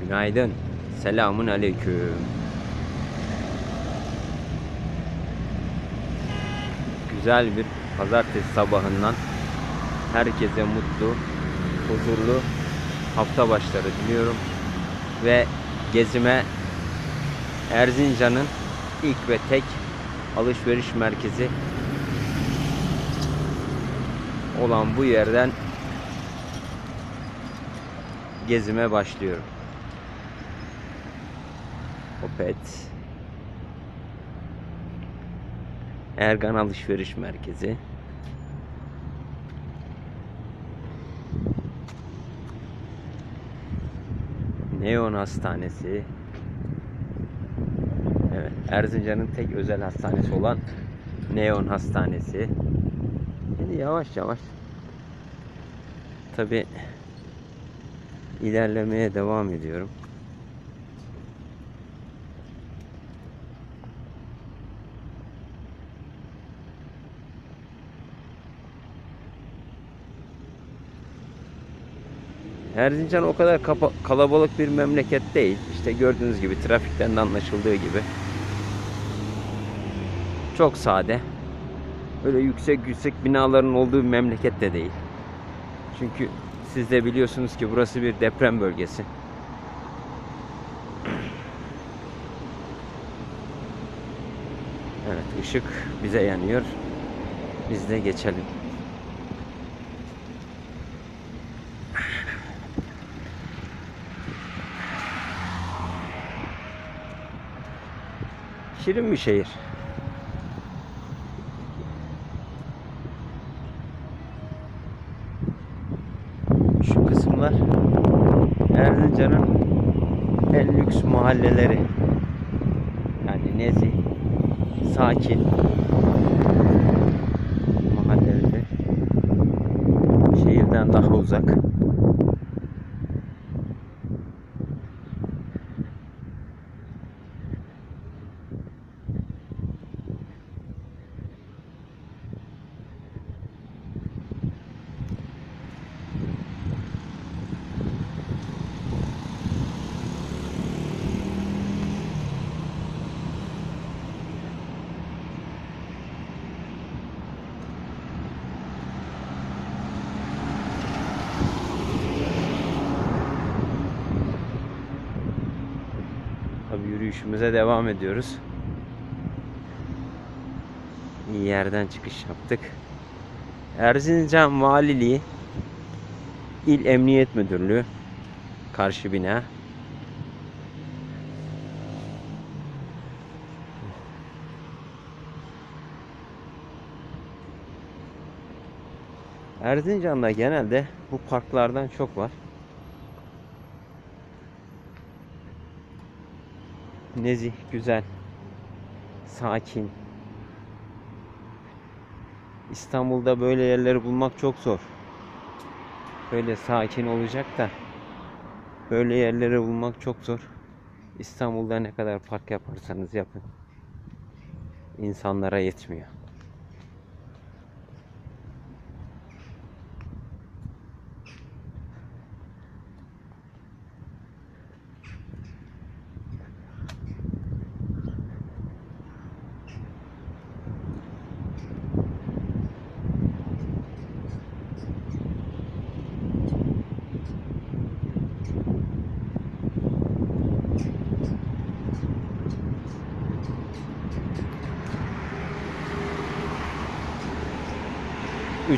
Günaydın. Selamun aleyküm. Güzel bir pazartesi sabahından herkese mutlu, huzurlu hafta başları diliyorum. Ve gezime Erzincan'ın ilk ve tek alışveriş merkezi olan bu yerden gezime başlıyorum. Opet. Ergan Alışveriş Merkezi. Neon Hastanesi. Evet, Erzincan'ın tek özel hastanesi olan Neon Hastanesi. Şimdi yavaş yavaş tabi ilerlemeye devam ediyorum. Erzincan o kadar kalabalık bir memleket değil. İşte gördüğünüz gibi trafikten de anlaşıldığı gibi. Çok sade. Öyle yüksek yüksek binaların olduğu bir memleket de değil. Çünkü siz de biliyorsunuz ki burası bir deprem bölgesi. Evet ışık bize yanıyor. Biz de geçelim. Şirin bir şehir. Şu kısımlar Erzincan'ın en lüks mahalleleri. Yani nezih, sakin mahalleleri. Şehirden daha uzak. Yürüyüşümüze devam ediyoruz. İyi yerden çıkış yaptık. Erzincan Valiliği İl Emniyet Müdürlüğü karşı bina. Erzincan'da genelde bu parklardan çok var. Nezih, güzel, sakin. İstanbul'da böyle yerleri bulmak çok zor. Böyle sakin olacak da böyle yerleri bulmak çok zor. İstanbul'da ne kadar park yaparsanız yapın. insanlara yetmiyor.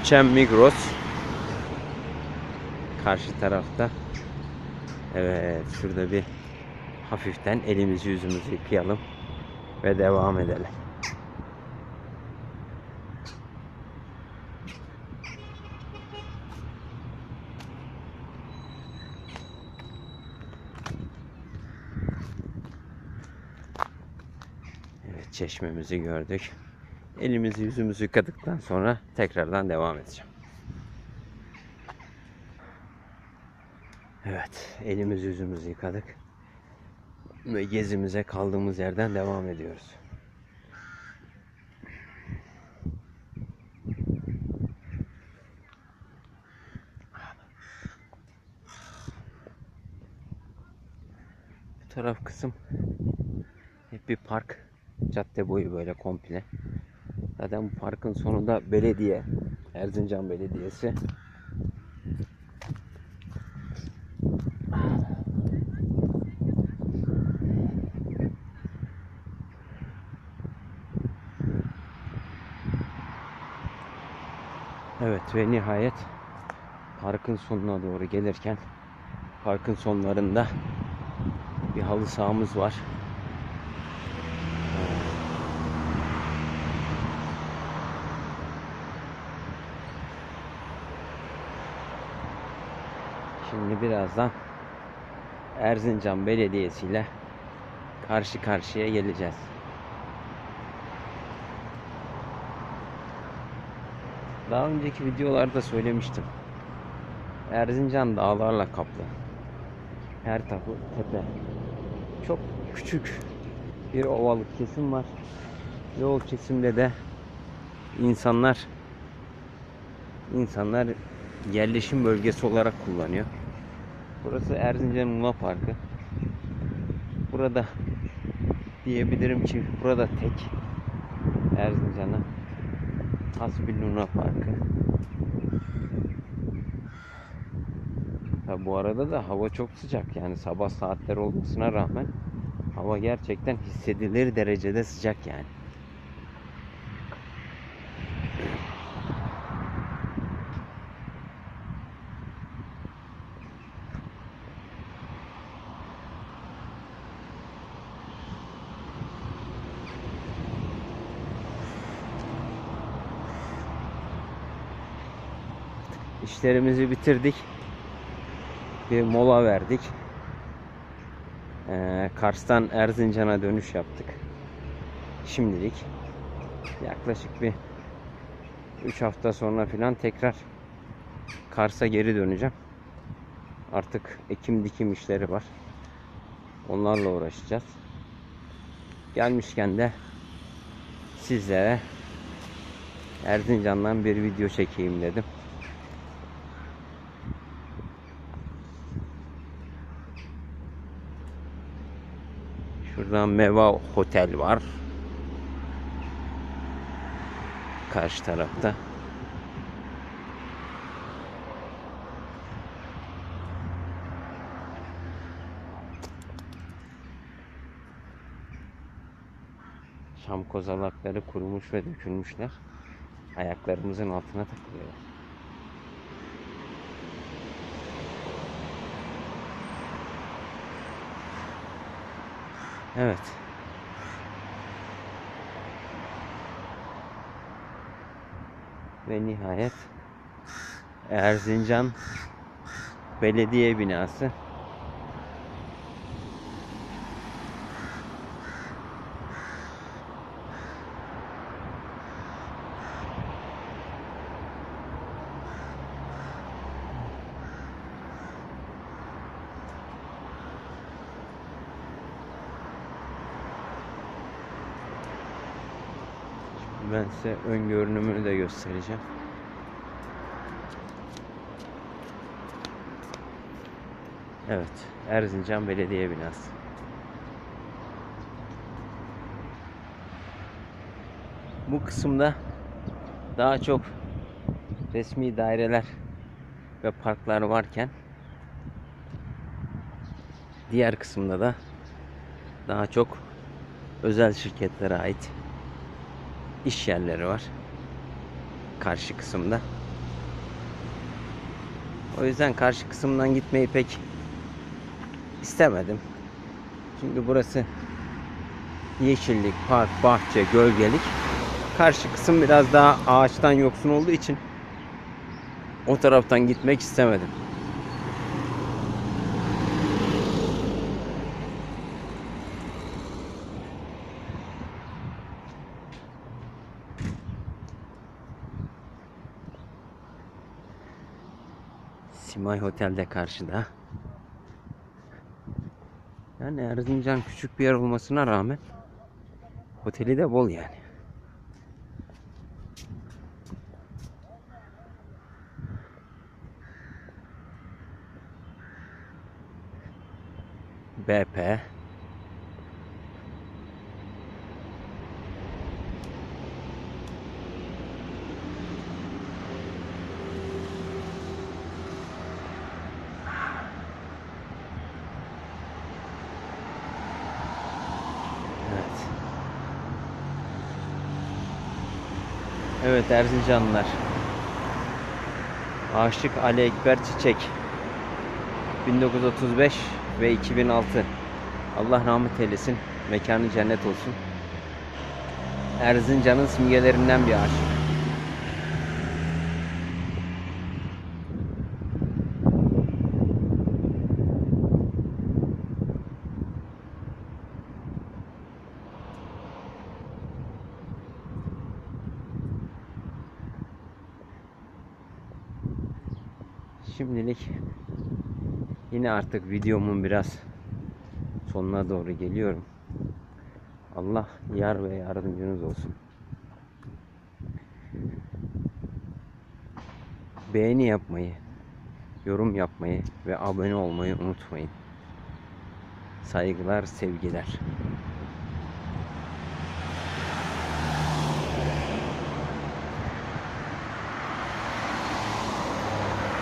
Üçem Migros. Karşı tarafta. Evet şurada bir hafiften elimizi yüzümüzü yıkayalım ve devam edelim. Evet çeşmemizi gördük. Elimizi yüzümüzü yıkadıktan sonra tekrardan devam edeceğim. Evet, elimizi yüzümüzü yıkadık. Ve gezimize kaldığımız yerden devam ediyoruz. taraf kısım hep bir park. Cadde boyu böyle komple. Zaten bu parkın sonunda belediye, Erzincan Belediyesi. Evet ve nihayet parkın sonuna doğru gelirken parkın sonlarında bir halı sahamız var. Şimdi birazdan Erzincan Belediyesi ile karşı karşıya geleceğiz. Daha önceki videolarda söylemiştim. Erzincan dağlarla kaplı. Her tarafı tepe. Çok küçük bir ovalık kesim var. O kesimde de insanlar insanlar yerleşim bölgesi olarak kullanıyor. Burası Erzincan Luna Parkı. Burada diyebilirim ki burada tek Erzincan'a has bir Luna Parkı. Ha, bu arada da hava çok sıcak yani sabah saatler olmasına rağmen hava gerçekten hissedilir derecede sıcak yani. İşlerimizi bitirdik. Bir mola verdik. Ee, Kars'tan Erzincan'a dönüş yaptık. Şimdilik yaklaşık bir 3 hafta sonra falan tekrar Kars'a geri döneceğim. Artık ekim dikim işleri var. Onlarla uğraşacağız. Gelmişken de sizlere Erzincan'dan bir video çekeyim dedim. Şuradan Meva Hotel var. Karşı tarafta. Şam kozalakları kurumuş ve dökülmüşler. Ayaklarımızın altına takılıyor. Evet. Ve nihayet Erzincan Belediye binası. Ben size ön görünümünü de göstereceğim. Evet, Erzincan Belediye binası. Bu kısımda daha çok resmi daireler ve parklar varken diğer kısımda da daha çok özel şirketlere ait iş yerleri var. Karşı kısımda. O yüzden karşı kısımdan gitmeyi pek istemedim. Çünkü burası yeşillik, park, bahçe, gölgelik. Karşı kısım biraz daha ağaçtan yoksun olduğu için o taraftan gitmek istemedim. Simay Hotel'de karşıda. Yani Erzincan küçük bir yer olmasına rağmen oteli de bol yani. BP Evet Erzincanlılar. Aşık Ali Ekber Çiçek. 1935 ve 2006. Allah rahmet eylesin. Mekanı cennet olsun. Erzincan'ın simgelerinden bir aşık. Şimdilik yine artık videomun biraz sonuna doğru geliyorum. Allah yar ve yardımcınız olsun. Beğeni yapmayı, yorum yapmayı ve abone olmayı unutmayın. Saygılar, sevgiler.